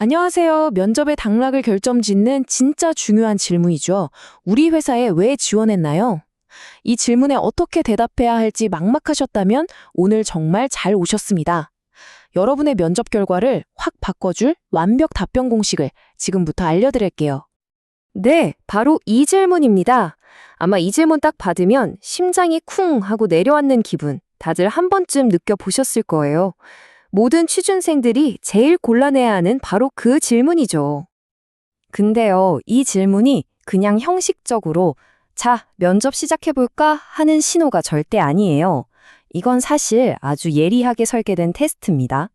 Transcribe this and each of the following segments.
안녕하세요. 면접의 당락을 결정짓는 진짜 중요한 질문이죠. 우리 회사에 왜 지원했나요? 이 질문에 어떻게 대답해야 할지 막막하셨다면 오늘 정말 잘 오셨습니다. 여러분의 면접 결과를 확 바꿔줄 완벽 답변 공식을 지금부터 알려드릴게요. 네, 바로 이 질문입니다. 아마 이 질문 딱 받으면 심장이 쿵 하고 내려앉는 기분 다들 한 번쯤 느껴보셨을 거예요. 모든 취준생들이 제일 곤란해야 하는 바로 그 질문이죠. 근데요, 이 질문이 그냥 형식적으로 자, 면접 시작해볼까 하는 신호가 절대 아니에요. 이건 사실 아주 예리하게 설계된 테스트입니다.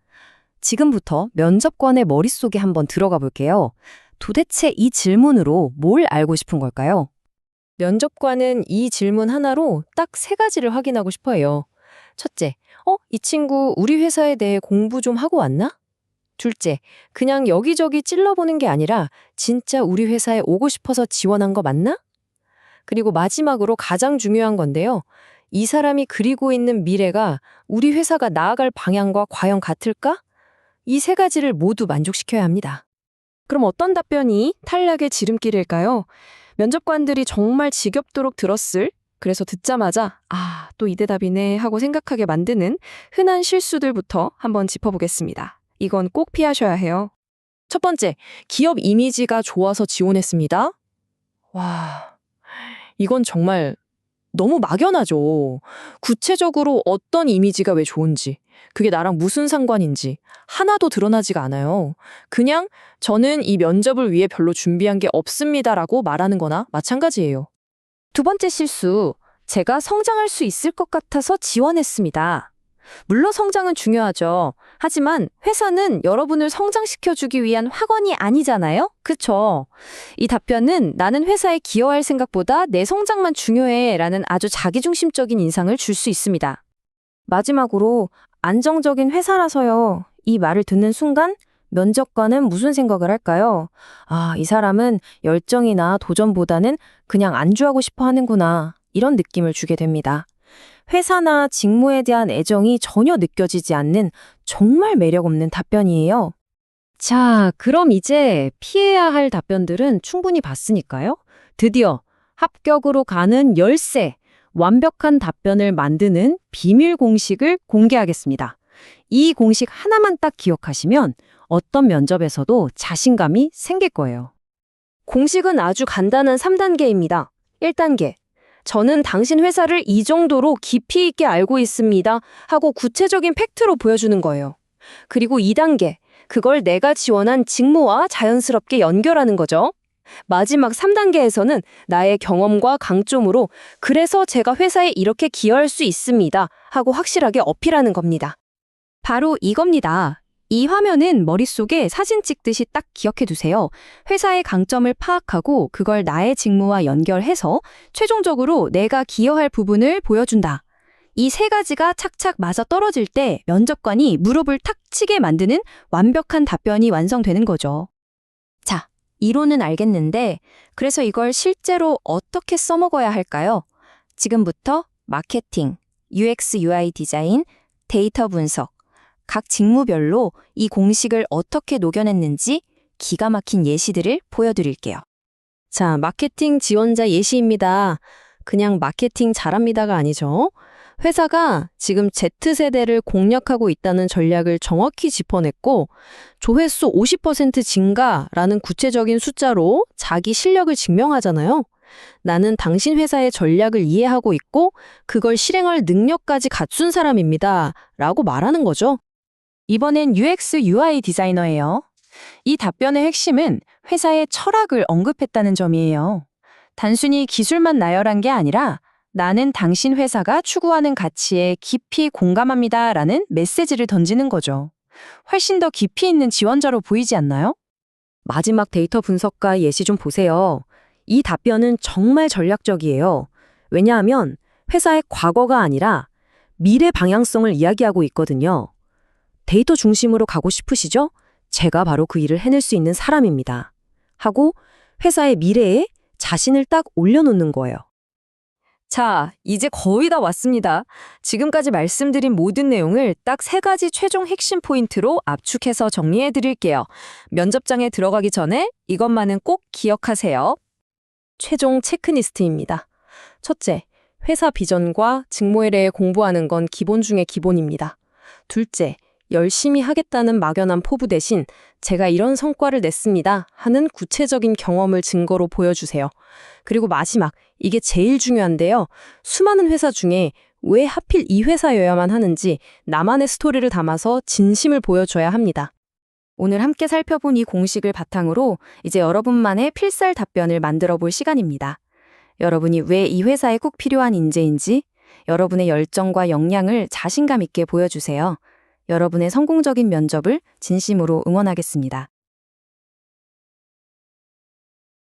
지금부터 면접관의 머릿속에 한번 들어가 볼게요. 도대체 이 질문으로 뭘 알고 싶은 걸까요? 면접관은 이 질문 하나로 딱 세 가지를 확인하고 싶어 해요. 첫째, 어, 이 친구 우리 회사에 대해 공부 좀 하고 왔나? 둘째, 그냥 여기저기 찔러보는 게 아니라 진짜 우리 회사에 오고 싶어서 지원한 거 맞나? 그리고 마지막으로 가장 중요한 건데요. 이 사람이 그리고 있는 미래가 우리 회사가 나아갈 방향과 과연 같을까? 이 세 가지를 모두 만족시켜야 합니다. 그럼 어떤 답변이 탈락의 지름길일까요? 면접관들이 정말 지겹도록 들었을, 그래서 듣자마자 아, 또 이 대답이네 하고 생각하게 만드는 흔한 실수들부터 한번 짚어보겠습니다. 이건 꼭 피하셔야 해요. 첫 번째, 기업 이미지가 좋아서 지원했습니다. 와, 이건 정말 너무 막연하죠. 구체적으로 어떤 이미지가 왜 좋은지, 그게 나랑 무슨 상관인지 하나도 드러나지가 않아요. 그냥 저는 이 면접을 위해 별로 준비한 게 없습니다라고 말하는 거나 마찬가지예요. 두 번째 실수, 제가 성장할 수 있을 것 같아서 지원했습니다. 물론 성장은 중요하죠. 하지만 회사는 여러분을 성장시켜주기 위한 학원이 아니잖아요? 그쵸? 이 답변은 나는 회사에 기여할 생각보다 내 성장만 중요해 라는 아주 자기중심적인 인상을 줄 수 있습니다. 마지막으로 안정적인 회사라서요. 이 말을 듣는 순간 면접관은 무슨 생각을 할까요? 아, 이 사람은 열정이나 도전보다는 그냥 안주하고 싶어 하는구나. 이런 느낌을 주게 됩니다. 회사나 직무에 대한 애정이 전혀 느껴지지 않는 정말 매력 없는 답변이에요. 자, 그럼 이제 피해야 할 답변들은 충분히 봤으니까요. 드디어 합격으로 가는 열쇠, 완벽한 답변을 만드는 비밀 공식을 공개하겠습니다. 이 공식 하나만 딱 기억하시면 어떤 면접에서도 자신감이 생길 거예요. 공식은 아주 간단한 3단계입니다. 1단계. 저는 당신 회사를 이 정도로 깊이 있게 알고 있습니다. 하고 구체적인 팩트로 보여주는 거예요. 그리고 2단계. 그걸 내가 지원한 직무와 자연스럽게 연결하는 거죠. 마지막 3단계에서는 나의 경험과 강점으로 그래서 제가 회사에 이렇게 기여할 수 있습니다. 하고 확실하게 어필하는 겁니다. 바로 이겁니다. 이 화면은 머릿속에 사진 찍듯이 딱 기억해 두세요. 회사의 강점을 파악하고 그걸 나의 직무와 연결해서 최종적으로 내가 기여할 부분을 보여준다. 이 세 가지가 착착 맞아 떨어질 때 면접관이 무릎을 탁 치게 만드는 완벽한 답변이 완성되는 거죠. 자, 이론은 알겠는데 그래서 이걸 실제로 어떻게 써먹어야 할까요? 지금부터 마케팅, UX, UI 디자인, 데이터 분석, 각 직무별로 이 공식을 어떻게 녹여냈는지 기가 막힌 예시들을 보여드릴게요. 자, 마케팅 지원자 예시입니다. 그냥 마케팅 잘합니다가 아니죠. 회사가 지금 Z세대를 공략하고 있다는 전략을 정확히 짚어냈고 조회수 50% 증가라는 구체적인 숫자로 자기 실력을 증명하잖아요. 나는 당신 회사의 전략을 이해하고 있고 그걸 실행할 능력까지 갖춘 사람입니다. 라고 말하는 거죠. 이번엔 UX UI 디자이너예요. 이 답변의 핵심은 회사의 철학을 언급했다는 점이에요. 단순히 기술만 나열한 게 아니라 나는 당신 회사가 추구하는 가치에 깊이 공감합니다. 라는 메시지를 던지는 거죠. 훨씬 더 깊이 있는 지원자로 보이지 않나요? 마지막 데이터 분석과 예시 좀 보세요. 이 답변은 정말 전략적이에요. 왜냐하면 회사의 과거가 아니라 미래 방향성을 이야기하고 있거든요. 데이터 중심으로 가고 싶으시죠? 제가 바로 그 일을 해낼 수 있는 사람입니다. 하고 회사의 미래에 자신을 딱 올려놓는 거예요. 자, 이제 거의 다 왔습니다. 지금까지 말씀드린 모든 내용을 딱 세 가지 최종 핵심 포인트로 압축해서 정리해 드릴게요. 면접장에 들어가기 전에 이것만은 꼭 기억하세요. 최종 체크리스트입니다. 첫째, 회사 비전과 직무에 대해 공부하는 건 기본 중의 기본입니다. 둘째, 열심히 하겠다는 막연한 포부 대신 제가 이런 성과를 냈습니다 하는 구체적인 경험을 증거로 보여주세요. 그리고 마지막, 이게 제일 중요한데요. 수많은 회사 중에 왜 하필 이 회사여야만 하는지 나만의 스토리를 담아서 진심을 보여줘야 합니다. 오늘 함께 살펴본 이 공식을 바탕으로 이제 여러분만의 필살 답변을 만들어 볼 시간입니다. 여러분이 왜 이 회사에 꼭 필요한 인재인지, 여러분의 열정과 역량을 자신감 있게 보여주세요. 여러분의 성공적인 면접을 진심으로 응원하겠습니다.